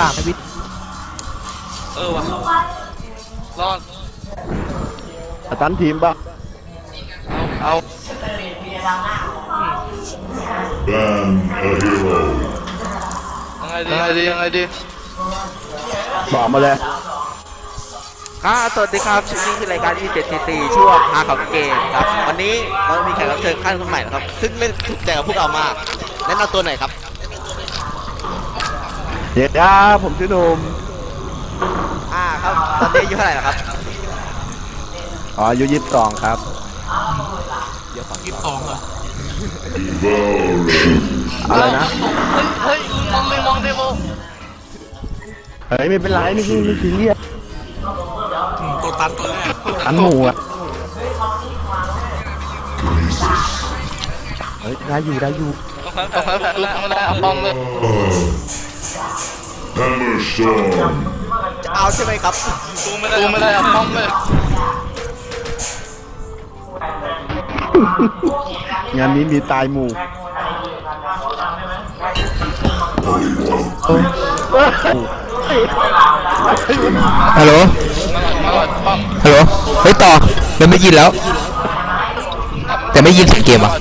ต่างในวิทย์เออว่ะรอดสตันทีมปะเอา Ban a hero. ยังไงดียังไงดียังไงดีบอกมาเลยอ่าสวัสดีครับนี่คือรายการ 27ช่วงหาของเกมครับ วันนี้เรามีแขกรับเชิญขั้นคนใหม่นะครับ ซึ่งเล่นถูกใจกับพวกเรามาก แนะนำตัวหน่อยครับ เดี๋ยวครับผมชื่อหนุ่มอ่าครับ ตอนนี้อายุเท่าไหร่แล้วครับ อ๋ออายุยี่สิบสองครับอะไรนะเฮ้ยมองไม่มองเดโมเฮ้ยไม่เป็นไรไม่ใช่ไม่ซีเรียสตัวตันตัวแรกตันหมูอะเฮ้ยได้อยู่ได้อยู่ตรงนั้นตรงนั้นแบบไม่ได้เอามองเลย Hammer Storm. จะเอาใช่ไหมครับดูไม่ได้ดูไม่ได้เอามองเลยงานนี้มีตายหมู่ฮัลโหลมาหลอดป้อมฮัลโหล เฮ้ยต่อมันไม่ยินแล้ว แต่ไม่ยินเสียงเกมอะ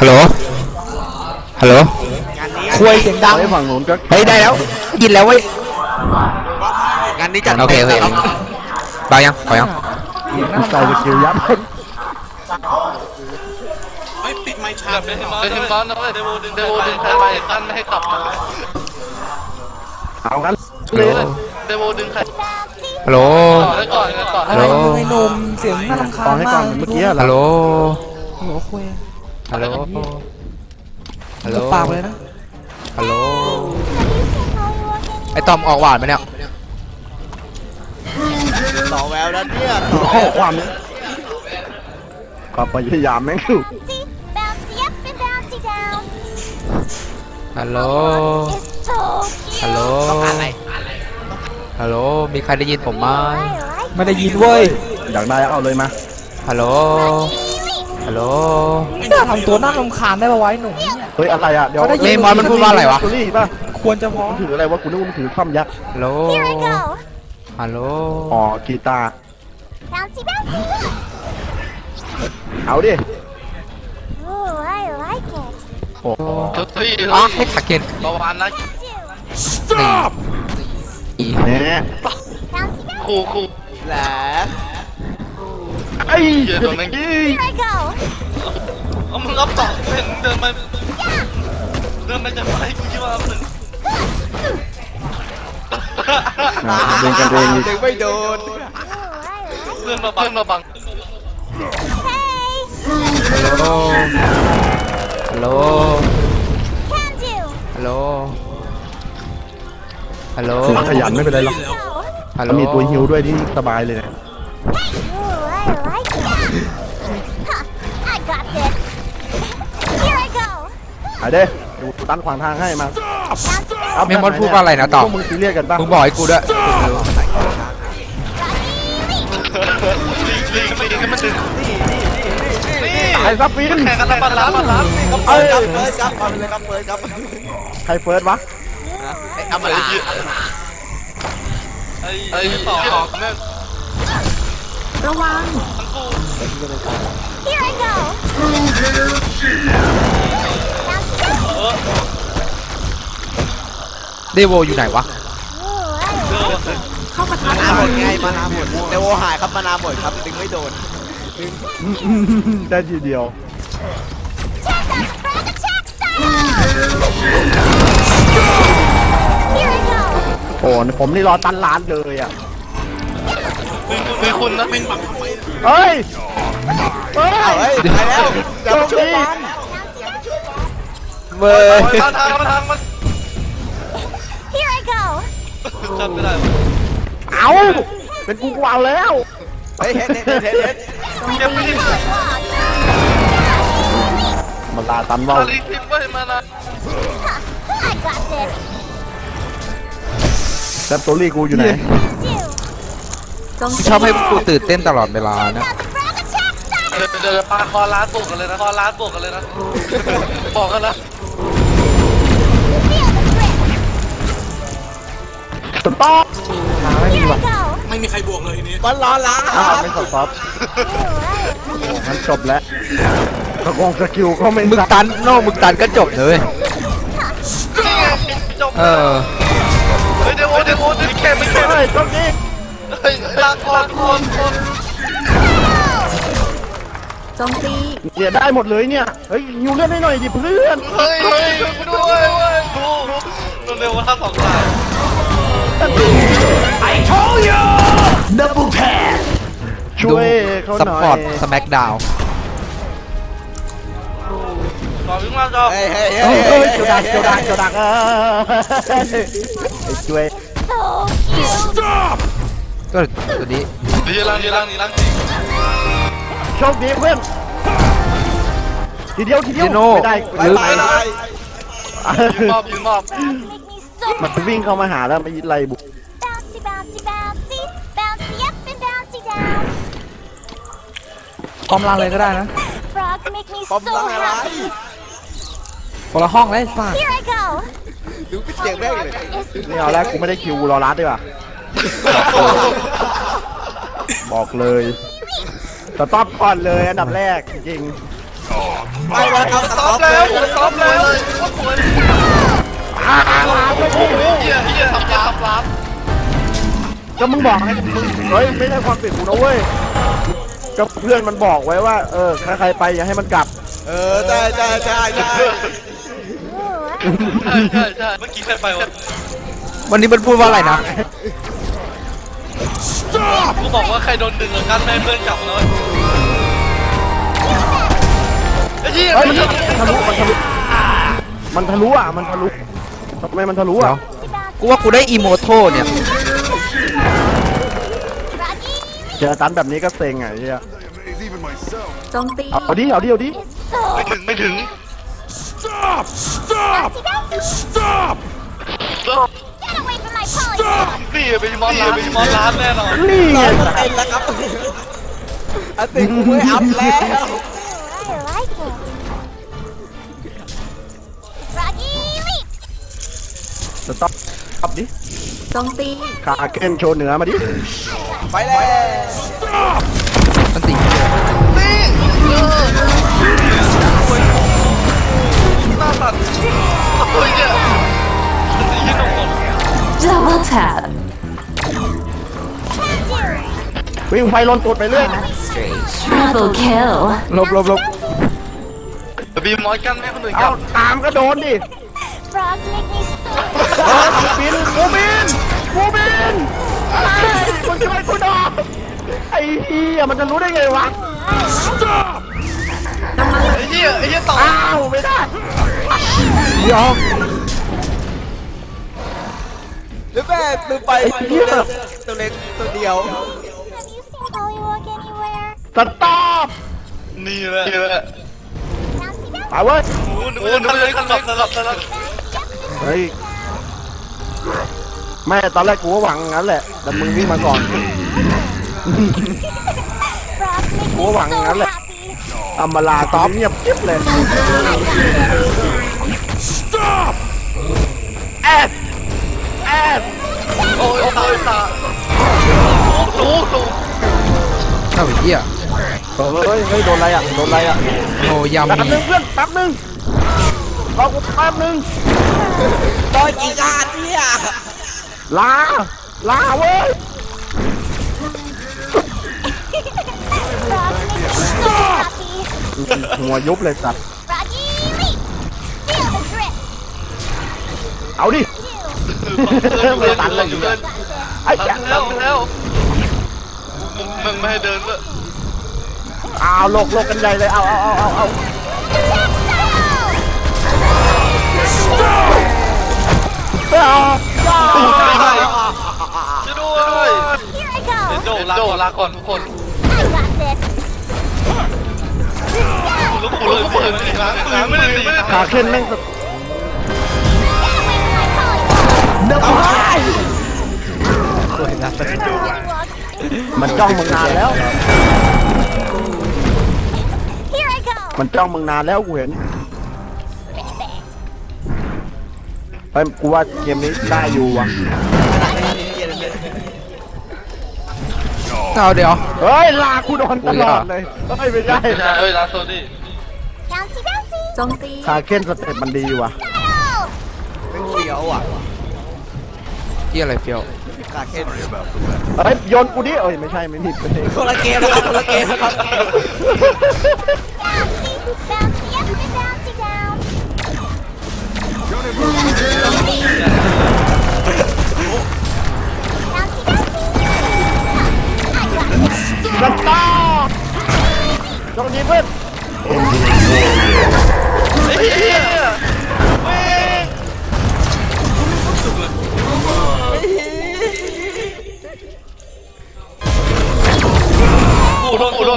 ฮัลโหล ฮัลโหลงานนี้คุยเสียงดังไอ้ฝั่งนู้นก็เฮ้ยได้แล้วยินแล้วเว้ยงานนี้จัดโอเคโอเคต็มนะรับเบายังเบายังใส่สกิลยับแบบเป็นทีมบอลเป็นทีมบอลนะเว้ยเดโมดึงเดโมดึงใครไปตั้นไม่ให้กลับนะเอากันฮัลเลโหลยเดโมดึงใครฮัลโหลต่อได้ก่อนได้ก่อนฮัลโหลไอ้หนุ่มเสียงน่ารำคาต่อญให้มาก่อกนเมื่อกี้อะฮัลโหลโอ้โหคุยฮัลโหล ฮัลโหลตบปากเลยนะ ฮัลโหล ไอตอมออกหวานไหมเนี่ยต่อแววแล้วเนี่ยต่อข้อความนี้ความพยายามแม่งคือ Bouncy up and bouncy down. ฮัลโหล It's so cute. ฮัลโหลต้องการอะไรฮัลโหล มีใครได้ยินผมไหม I like ไม่ได้ยินเว้ย อยากได้เอาเลยมา ฮัลโหลฮัลโหลน่า ทำตัวน่ารำคาญได้ปะวะไอ้หนุ่มเฮ้ยอะไรอะเดี๋ยวเขาได้ยินเมมอนมันพูดว่าอะไรวะ สตรี่ป่ะควรจะพอมันถืออะไรวะกูนึกว่ามันถือคว่ำยักษ์ฮัลโหล Here I go. ฮัลโหลอ๋อกีตาร์ Bouncy, bouncy. เอาดิ Ooh, I like it. โอ้โหเฮ้ยอ๋อให้ขาเกนประวานนะนี่เนี่ย Bouncy, bouncy. ครูครูแหละไอ้เหี้ยโดนแม่ง Here I go. เอามึงรับต่อเห็นเดินไปเดินไปจะไปกูคิดว่าหนึ่งอ่าเดินกันเองอีกดึงไม่โดนเพื่อนมาบังเพื่อนมาบังฮัลโหล ฮัลโหล Can do. ฮัลโหล ฮัลโหลถึงขยันไม่เป็นไรหรอกฮัลโหลแล้วมีตัวฮิวด้วยที่สบายเลยนะ Ooh, I like it. Huh, I got this. Here I go. หายเด้ดูตั้นขวางทางให้มา Bouncy, อัพเมมอนพูดว่าอะไรนะต่อพวกมึงซีเรียสกันป่ะมึงบอกให้กูด้วยลีกลีกลีกกันมันดึงไอ้ซับฟินแข่งกันแล้วปันล้านปันล้านเอ้ยครับเฟิร์สครับเอาเลยครับเฟิร์สครับใครเฟิร์สวะไอ้เอามาละไอ้ไอ้ต่อของแม่งระวังทั้งคู่ Here I go. Bouncy, bouncy. เดโวอยู่ไหนวะ Ooh, I like it. มานาหมดไงมานาหมดเดโวหายครับมานาหมดครับดึงไม่โดนได้ทีเดียว Check the frog attack style. Here I go. โอ้ผมนี่รอตั้นร้านเลยอะคือคุณนะเฮ้ยเฮ้ยเอาเฮ้ยไปแล้วอย่าไปช่วยมัน เว้ยทางทางมันทางมัน Here I go. จำไม่ได้เอาเป็นกูกูเอาแล้วเฮ้ยเฮ็ดเฮ็ดเฮ็ดเฮ็ดเก็บไม่ได้มันลาตันเว่าอาลีทิมว้มานะ I got this. แต่ตัวรี่กูอยู่ไหน Do. ชอบให้กูตื่นเต้นตลอดเวลานะ Got the frog attack เดี๋ยวเดี๋ยวปาคอร้านบวกกันเลยนะคอร้านบวกกันเลยนะ บอกกันนะ สต็อปไม่มีว่ะไม่มีใครบวกเลยทีนี้มันรอละอ้าวไม่สต็อป Ooh, งั้นจบแล้วสกงสกิลก็ไม่มึงตันโน่มึงตันก็จบเลยจบเออเฮ้ยเดี๋ยวโอ้เดี๋ยวโอ้ไม่แค่ไม่แค่เฮ้ยตรงนี้เฮ้ยลากคนคนคนจงตีเนี่ยได้หมดเลยเนี่ย เฮ้ยยูเล่นให้หน่อยดิเพื่อน เฮ้ยช่วยด้วยดูเร็วว่าถ้าสองสาย ช่วยเขาซัพหน่อพอร์ตยสแมกดาว ต่อวิ่งมาจอเฮ้ยเฮ้ยเฮ้เฮ้ยยเฮ้ยเจ้าดักเจ้าดักเจ้าดักเออไอ้ช่วย so cute ก็ตัวนี้ดีลังดีลังดีลังจริงโชคดีเพื่อนทีเดียวทีเดียวเจโน่ไม่ได้บายบายบายยืนมอบยืนมอบ Make me so มันวิ่งเข้ามาหาแล้วไม่ไล่บุก bouncy, bouncy, bouncy, bouncy up and bouncy down. พร้อมลางเลยก็ได้นะ Frogs make me ปอม so รังอะไร happy. คนละห้องเลยไอ้สัส Here I go. ดูเป็นเสียงแม่งเลย Is นี่เอาแล้วกูไม่ได้คิวรอรัดดีกว่า บอกเลยสต็อปก่อนเลยอันดับแรกจริงไปแล้วครับตอบแล้วตอบแล้ว ก็มึงบอกให้มึงเฮ้ยไม่ใช่ความผิดกูนะเว้ยก็เพื่อนมันบอกไว้ว่าเออใครไปอย่าให้มันกลับ เออใช่ใช่ใช่ใช่ Ooh, ใช่ใช่ใช่เมื่อกี้ใครไปวะวันนี้มันพูดว่าอะไรนะกูบอกว่าใครโดนดึงกับกันแม่เพื่อนกลับเลยไอ้เหี้ยเฮ้ยมันทะลุมันทะลุมันทะลุอะมันทะลุทำไมมันทะลุอะกูว่ากูได้อีโมโทเนี่ย จอตันแบบนี้ก็เซ็งไงเฮียโจมตีเอาดิเอาดิเอาดิ is so ไม่ถึงไม่ถึง bouncy, bouncy. Get away from my polygon. นี่เป็นมอนร้านเป็นมอนร้านแน่นอนนี่ไงร้อยเปอร์เซ็นต์แล้วครับอันติกูไม่อัพแล้ว Ooh, I like it. Froggy leap. สต็อปขับดิโจมตีขาเก้นโชว์เหนือมาดิ ไปแล้วมันตีหน้าตัดเฮ้ยเนี่ยยืนตรง Double tap. วิ่งไฟลนตูดไปเรื่อย Triple kill. ลบลบลบบีมอนกันให้คนอื่นกเอาลับตามก็โดนดิ Frogs make me so บินกูบินกูบินไอ้คนช่วยกูหน่อยไอ้เหี้ยมันจะรู้ได้ไงวะไอ้เหี้ยไอ้เหี้ยต่ออ้าวไม่ได้ยอมหรือแม่มือไปตัวเล็กตัวเล็กตัวเดียว Have you seen Pollywog anywhere? สต็อปนี่แหละนี่แหละ Bouncy, bouncy. ไปเว้ยโอ้โหนึกว่าจะขันหลับสลับสลับ เฮ้ยไม่ตอนแรกกูก็หวังงั้นแหละ แต่มึงวิ่งมาก่อน Frogs make me กูหวัง so งั้นแหละ happy. อัมมาลาตอบเงียบกิ๊บเลยแอดแอดโอ้ยโอ้ยตาโอ้โหเอ้าไอ้เหี้ยเฮ้ยเฮ้ยโดนอะไรอะ โดนอะไรอะโอ้ยำแป๊บมีนึงเพื่อนแป๊บนึง รอกูแป๊บนึงตอนกี่ชาติเนี่ยลา ลาเว้ย Frogs make me so happy. หัวยุบเลยสัตว์ Froggy leap. Feel the grip. เอาดิไม่ตันเลยอยู่เดินไอ้ตัแจ๊นแล้วแล้วมึงมึงไม่ให้เดินเลยเอาโลกโลกกันใหญ่เลย เอาเอาเอาเอา ช่วยด้วย Here I go. โดลาก่อนลาก่อนทุกคนลูกปูเลยเปิดล้างล้างไม่ได้ตีขาเค้นแม่งส Get away from my polygon. สวยนะ Pollywog. มันจ้องมึงนานแล้ว มันจ้องมึงนานแล้วกูเห็น เฮ้ยกูว่าเกมนี้ได้อยู่ว่ะเอาเดี๋ยวเฮ้ยลากกูโดนตลอดเลยเฮ้ยไม่ใช่ไม่ใช่เอ้ยลาโซนี่ Bouncy, bouncy. โจมตีคาเค้นสเต็ปมันดีว่ะ Style. เป็นเฟี้ยวอะที่อะไรเฟี้ยวกาเคนเฮ้ยโยนกูดิเอ้ยไม่ใช่ไม่ผิดไม่ใช่คนละเกมนะครับคนละเกมนะครับ Bouncy, bouncy up and bouncy down. Bouncy, bouncy.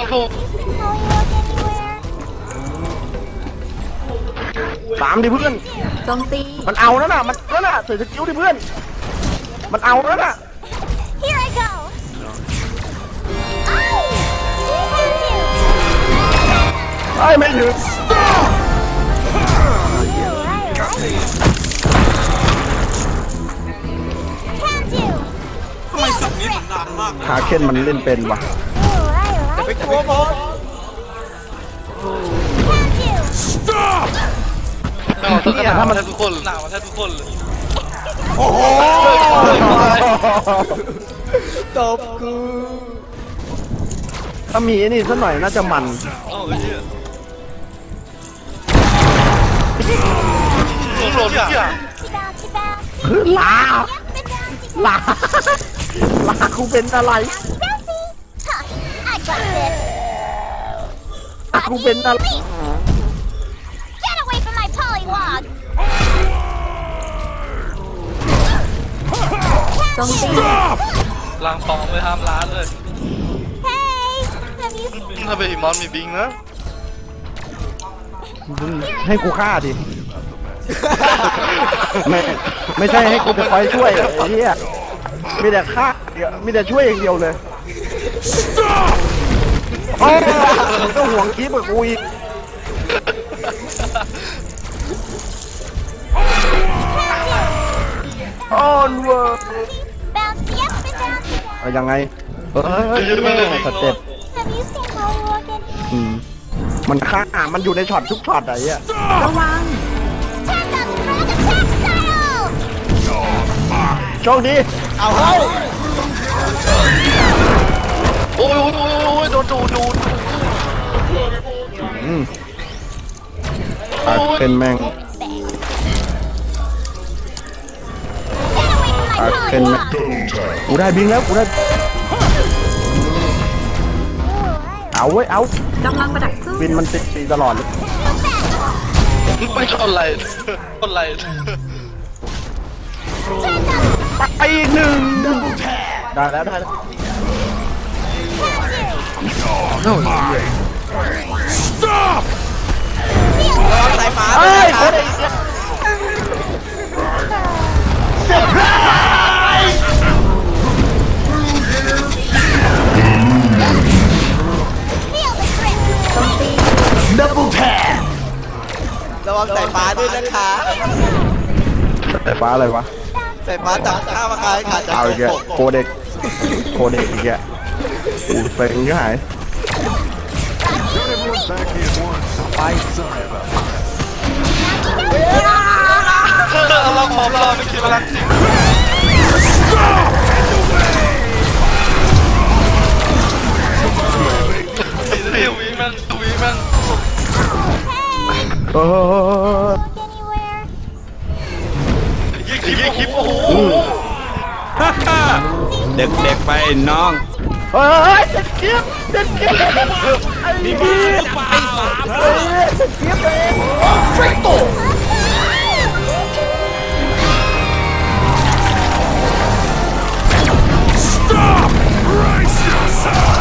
I ตามดิเพื่อน โจมตีมันเอาแล้วน่ะ มันนั่นน่ะใส่สกิลดิเพื่อน มันเอาแล้วน่ะ Here I go. Oh! Thank you. เอ้ยไม่ถึง Can't you? คาเค้นมันเล่นเป็นว่ะ Oh, I ไป like ตัวบอล Can't you? เอาสักหนาวมาแทบทุกคนหนาวมาแทบทุกคนเลยโอ้โหตบกูถ้ามีไอ้นี่สักหน่อยน่าจะมันเอ้าไอ้เหี้ยต้องโดนทุกอย่าง Bouncy, bouncy. คือลา Yep, and bouncy, ลาลากูเป็นอะไร bouncy. Huh, I got this. กูเป็นอะไร Get away from my polywog. โจมตีล้างปองไปห้ามร้านเลย Hey, have you ถ้าเป็นหิมอนมีบิงนะให้กูฆ่าดิ ไม่ไม่ใช่ให้กูไปคอยช่วยไอ้เหี้ยมีแต่ฆ่าเดี๋ยวมีแต่ช่วยอย่างเดียวเลยโอ้มึงก็ห่วงคลิปกับกูอีก down? เอายังไงเฮ้ยเฮ้ยเฮ้ยสเต็ป Have you seen polywog anywhere? อืมมันฆ่ามันอยู่ในช็อตทุกช็อตอะไอ้เหี้ยระวัง Turn the frog attack style! โชคดี เอาเฮ้ยโอ้ยโอ้ยโอ้ยโอ้ยโดนดูดดูดอืมอะเป็นแม่ง เป็นแม่ง polywog! กูได้บิงแล้วกูได้ เอาไว้ยเอากำลังประดักสู้บินมันติดตีตลอดเลยไม่ชนไรชนไรไปอีกหนึ่งได้แล้วได้แล้วระวังสายฟ้าเอ้ยนะโคครับต รไอ้เหี้ยระวังสายฟ้าด้วยนะคะแต่ฟ้าอะไรวะ สายฟ้าจับข้าวมาขายขาดจากเอาอีกแกโกะโคเด็ก โคเด็กอีกแกอูเซ็งยี่หายเราพร้อมเราไม่คิดว่ารักจริงเฮ้ยวีแม่งวีแม่งเออ Anywhere? ยิงคลิ ปคลิปโอ้โหเด็กๆไปน้องเฮ้ยเจ็ดเกียบเจ็ดเกียบไอ้นี่มีไปสามเลยเจ็ดเกียบเอง Polywog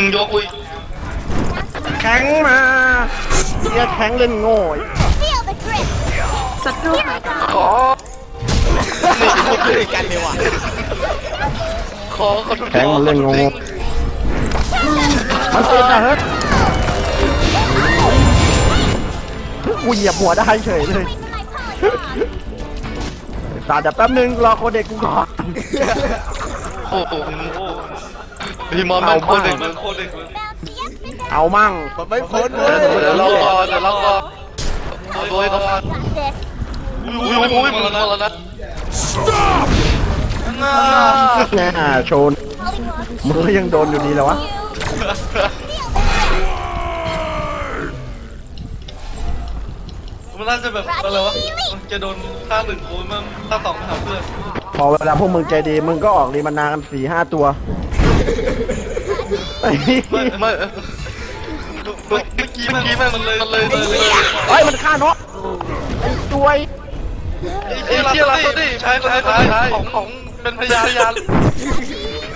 มึงยกอุ้ยแข็งมาเกียแข็งเล่นโง่ย Feel the grip! ศัตรู Here หา I ย go! นี่พูดคุยกันดีว่ะขอขอทุกแข็งมันเล่นโง่ Turn มันติดนะเฮ้ยกูเหยียบหัวได้เฉยเลยตาเดี๋ยวแป๊บนึงรอโคเด็กกูก่อนโอ้โห พี่มอนมันโคตรเด็กมันโคตรเด็กเลยเอามั่งมันไม่พ้นเลยเดี๋ยวเราก่อนเดี๋ยวเราก่อนโดยก่อน Got this. อุ้ยอุ้ยมันแล้วนะน่าแน่โชนมึงก็ยังโดนอยู่ดีแล้ววะมันน่าจะแบบอะไรวะมันจะโดนฆ่าหนึ่งคนมันฆ่าสองหาเพื่อนพอเวลาพวกมึงใจดีมึงก็ออกรีมานากันสี่ห้าตัว ไม่ไม่เมื่อกี้เมื่อกี้มันเลยมันเลยเลยเลยเฮ้ยมันฆ่าเนกไอ้ตัวยไอ้เชี่ยลาสตี้ใช้ใช้ใช้ของของเป็นพยานพยาน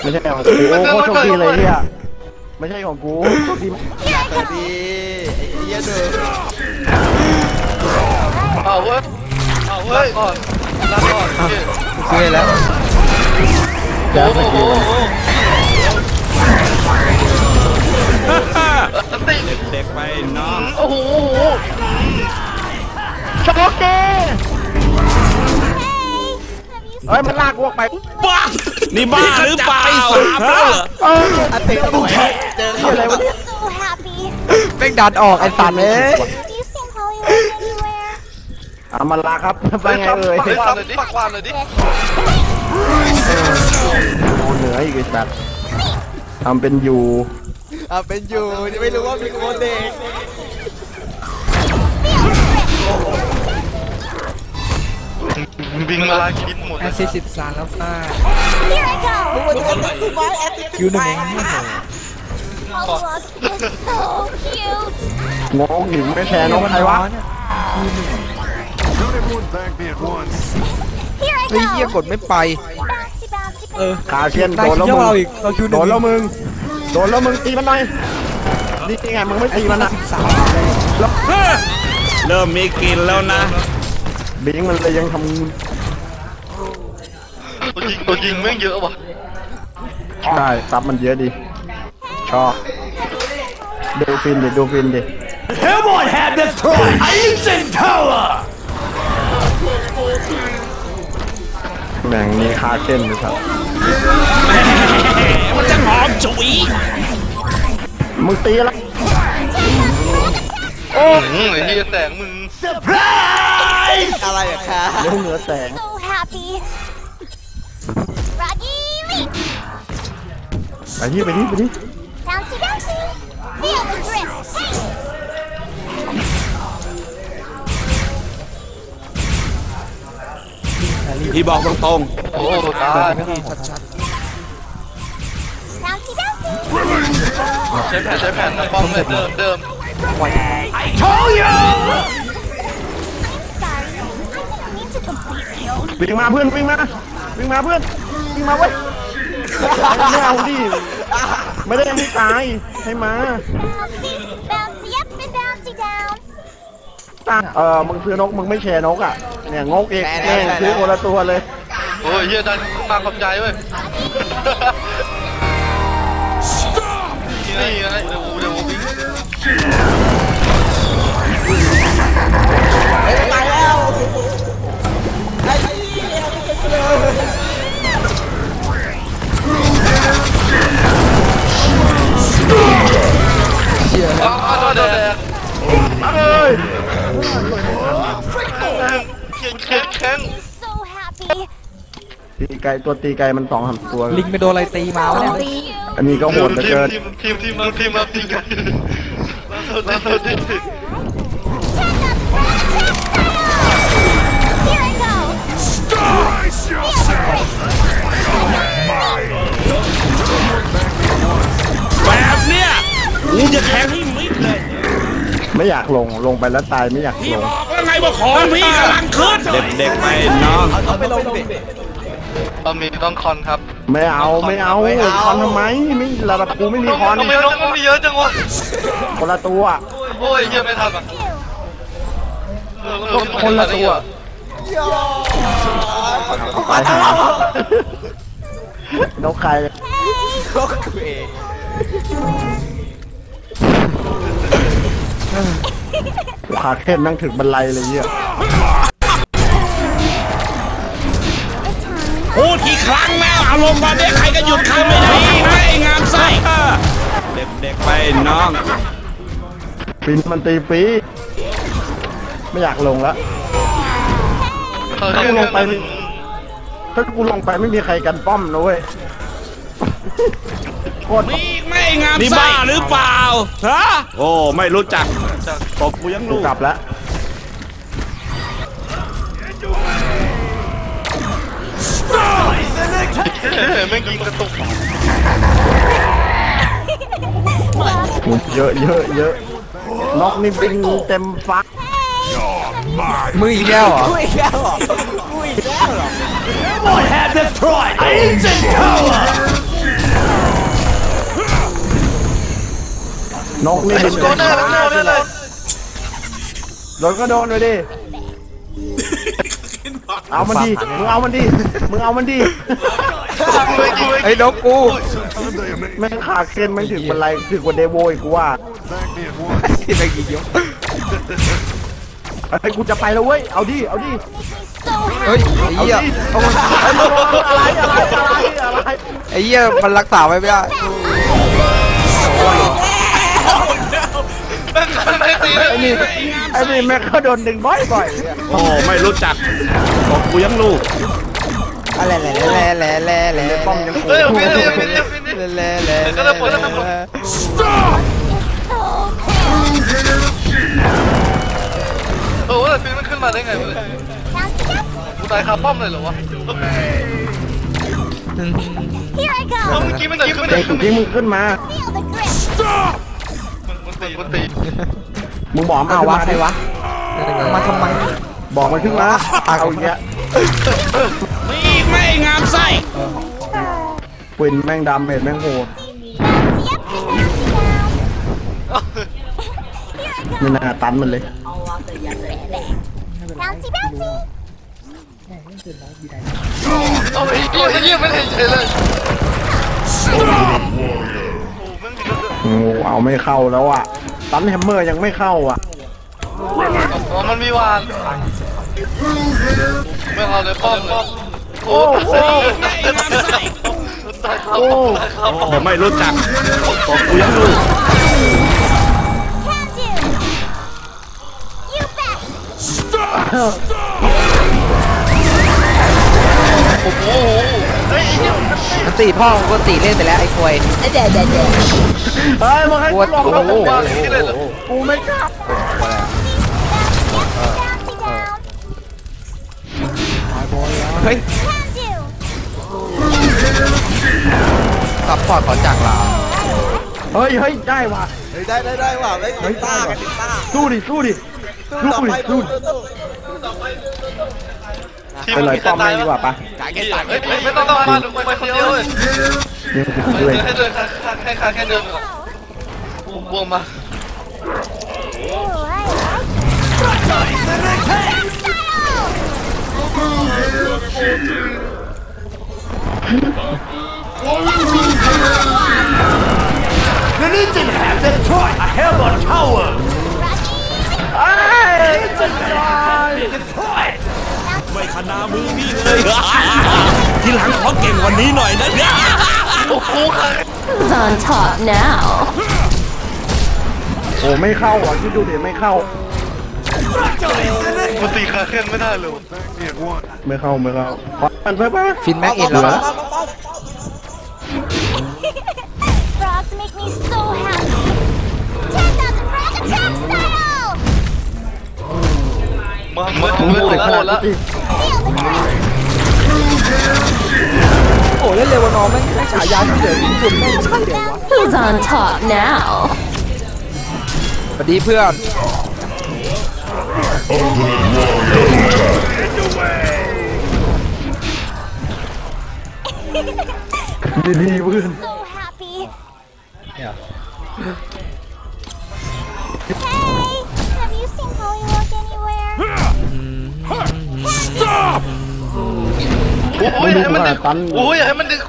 ไม่ใช่ของกูโอ้โหโชคดีเลยเนี่ยไม่ใช่ของกูโชคดีสวัสดีไอ้เหี้ยเดินเอาเว้ยเอาเว้ยก่อนลาก่อนซื้อแล้วโอ้โห ฮ้ยมันลากกูออกไปบ้านี่บ้าหรือเปล่าฮะเอออันติแล้วมึงเจอเขาอะไรวะเนี่ย So happy. แม่งดันออกไอ้สัตว์เลย Do you sing Hollywood anywhere? เอามันลากครับไปไงเอ่ยปักวานเลยดิปักวานเลยดิดูเหนืออีกไอ้สัตว์ทำเป็นอยู่อะเป็นอยู่นี่ไม่รู้ว่ามีโคเด็ก บิงมาลากินหมดแอสซิสต์สิบสามแล้วค่ะ Here I go. มันจะเป็นกูไม้แอตติคิวหนึ่งเองไม่โห Oh, look. It's so cute. งงหนิไม่แชร์นกใครวะ Don't everyone thank me at once. Here I เฮ้ยเหี้ย go. กดไม่ไป Bouncy, bouncy, เออคาเชียนได้โดนคิแล้ววมึงเราอีกเราคิวหโดนึ่งนแล้วมึง โดนแล้วมึงตีมันหน่อยนี่ไงมึงไม่ตีมันนะสามเริ่มมีกลินแล้วนะ เบิงมันเลยยังทตัวยิงตัวยิงแม่งเยอะว่ะำได้ซับมันเยอะดี ชอบดูฟินดิดูฟินดิ Everyone had this toy Ancient Tower แม่งมีคาเช่นด้วยครับมันจะหอมฉุยมึงตีแล้วอืมไอ้เหี้ยแสงมึงอะไรอะคะเร็วเหนือแสง So happy. Froggy leap. ไปที่ไปที่ไปที่ Bouncy, bouncy. Feel the grip. Hey. พี่บอกตรงโอ้ตาย Bouncy, bouncy. ใช้แผ่นใช้แผ่นนะป้อมเลยเดิมเดิม Sorry. I วิ่งมาเพื่อนวิ่งมาวิ่งมาเพื่อนวิ่งมาเว้ยไม่เอาดิไม่ได้ยังไม่ตายให้มา Bouncy, bouncy up and bouncy down. ตั้งเออมึงซื้อนกมึงไม่แชร์นกอะเนี่ยงกเองแม่งซื้อคนละตัวเลยโอ้ยเหี้ยดันมาขอบใจเว้ยนี่ไงเดี๋ยวเดี๋ยววิ่ง ตีไก่ตัวตีไก่มันสองสามตัวลิงไปโดนอะไรตีมาวะเนี่ยอันนี้ก็โหดเหลือทีมเกินทีมทีมทีมทีมทีมมาตีกันแล้วสุดแล้วสุด Here กูจะแทงให้มิดเลยไม่อยากลงลงไปแล้วตายไม่อยากลงแล้วไงว่าของพี่กำลังขึ้นเด็กๆไปน้องเอาไปลงดิเอามีต้องคอนครับ ไม่เอาไม่เอาคอนทำไมไม่ระดับกูไม่มีคอนทำไมน้องมันมีเยอะจังวะคนละตัวโอ้ยเยอะไม่ทันอะคนละตัวตายหานกใครก็กูเองน ขาเข็นนั่งถึงบันไลเลยเนี่ยพูดกี่ครั้งแล้วอารมณ์แบบนี้ใครก็หยุดใครไม่ได้ไม่งามไส้เด็กๆไปน้องฟินมันตีฟรีไม่อยากลงแล้วเออถ้ากูลงไปถ้ากูลงไปไม่มีใครกันป้อมนะเว้ยโคตรมีไม่งามไส้นี่บ้าหรือเปล่าฮะโอ้ไม่รู้จัก ตบกูยังกูรู้กลับแล้วแม่งยิงกระตุกเยอะเยอะเยอะน็อกนี่บินเต็มฟ้ามึงอีกแล้วเหรอ What have destroyed ancient tower นกนี่บินโดนได้แล้วโดนได้เลย โดนก็โดนเลยดิ เอามันดิ มึงเอามันดิ มึงเอามันดิ ไอ้นกกูแม่งขาเข็นแม่งถึงบันไลถึงกว่าเดโวอีกกูว่า Thank me at once. ที่ตะกี้ยกไอ้ยกูจะไปแล้วเว้ย เอาดิ เอาดิ เฮ้ยไอ้เอาเหี้ยดิเอามันไอ้ยมึงอะไรอะไรอะไรอะไรไอ้เหี้ยมันรักษาไว้ไม่ได้แม่งมันไม่ตีเลยไอ้นี่ ไอ้นี่แม่งก็โดนดึงบ่อยๆเนี่ยโอ้ไม่รู้จักตบกูยังรู้อะไรแหละแหละแหละแหละแหละป้อมยังกูเฮ้ยเอาฟินเลยเอาฟินเลยเอาฟินเลยแหละแหละแหละก็เลยปล่อยแล้วทำหรอเออว่าแต่ฟินมันขึ้นมาได้ไงวะเนี่ยกูตายคาป้อมเลยเหรอวะ Here I เออ go. เมื่อกี้มันเดินขึ้นมาเด็กที่มึงขึ้นมา Feel the grip. มันตีมันตี มึงบอกมันอ้าวขึ้นวะมาใครดิวะ มาทำไม บอกมันขึ้นมาเอาอย่างเงี้ยมีไม่งามไส้ปืนแม่งดำเห็นแม่งโหด Bouncy up, bouncy down. นี่นาตันมันเลย Bouncy, bouncy. เอาไอ้เหี้ยไอ้เหี้ยไม่ได้เฉยเลยโอ้แม่งมีรถด้วยโอ้เอาไม่เข้าแล้วอะ ตันแฮมเมอร์ยังไม่เข้าอะอ๋อมันมีวานไม่เอาเลยป้อมป้อมโอ้โหโอ้โอ้ไม่รู้จักตบกูยังรู้โอ้โห เฮ้ยไอ้เหี้ยมันมันตีพ่อกูก็ตีเล่นไปแล้วไอ้ควยเฮ้ยมึงให้ปกูวดลงโอ้แล้วโหกูวางอย่างนี้เลยเหรอกูไม่กล้า Bouncy down. เฮ้ย Can do. ซัพพอร์ตขอจากลาเฮ้ยเฮ้ยได้ว่ะเฮ้ยได้ได้ได้ว่ะไม่เฮ้ยต้าได้กันว่ะติดต้าสู้ดิสู้ดิสู้ต่อดิไปสู้ดิทีม ไปมันเลยมีป้แต่อมตาไม่ยดีกว่าปะกายแค่เฮ้ยตายไม่ต้องต้องมาดูไปคนเดียวเลยนี่คือเลยให้เดินแค่ขาแค่เดินก่อนบวมมา ทีหลังขอเก่งกวันนี้หน่อยนะเนี่ยโอ้โหขา Who's on top now? โอ้ไม่เข้าอะคิดดูดิไม่เข้ามันตีขาขึ้นไม่ได้เลย Thank me at once. ไม่เข้าไม่เข้าขอมันเพิ่มปะฟินแม็กอินแล้ว Frogs make me so happy. 10,000 frog attack style! มาเมื่อมึงเมื่ดูอดิแล้วขหมนาดดแล้ว โอ้เล่นเร็วน้องแม่งแม่งฉายาที่เดือดที่สุดแม่งใช่เดี๋ยววะ Who's on top now? สวัสดีเพื่อนดีๆเพื่อน So happy. Yeah. โอ้ยให้มันดึงโอ้ยให้มันดึง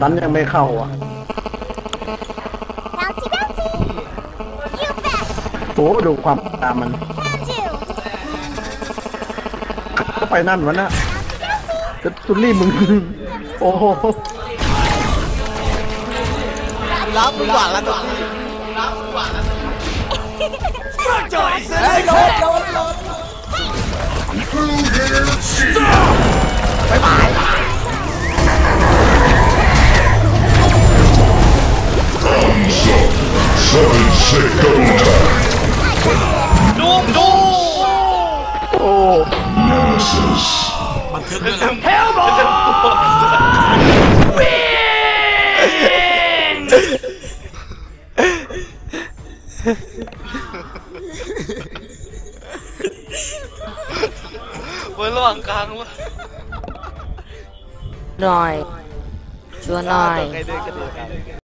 ตันยังไม่เข้าอะโอ้ดูความตามันก็ไปนั่นวะนะจะตุลี่มึง โอ้โหรับมึงหวานแล้วรับมึงหวานแล้วเฮ้ยโดนโดนโดน อยชวนหน่อยใครเดินกันเดียวกัน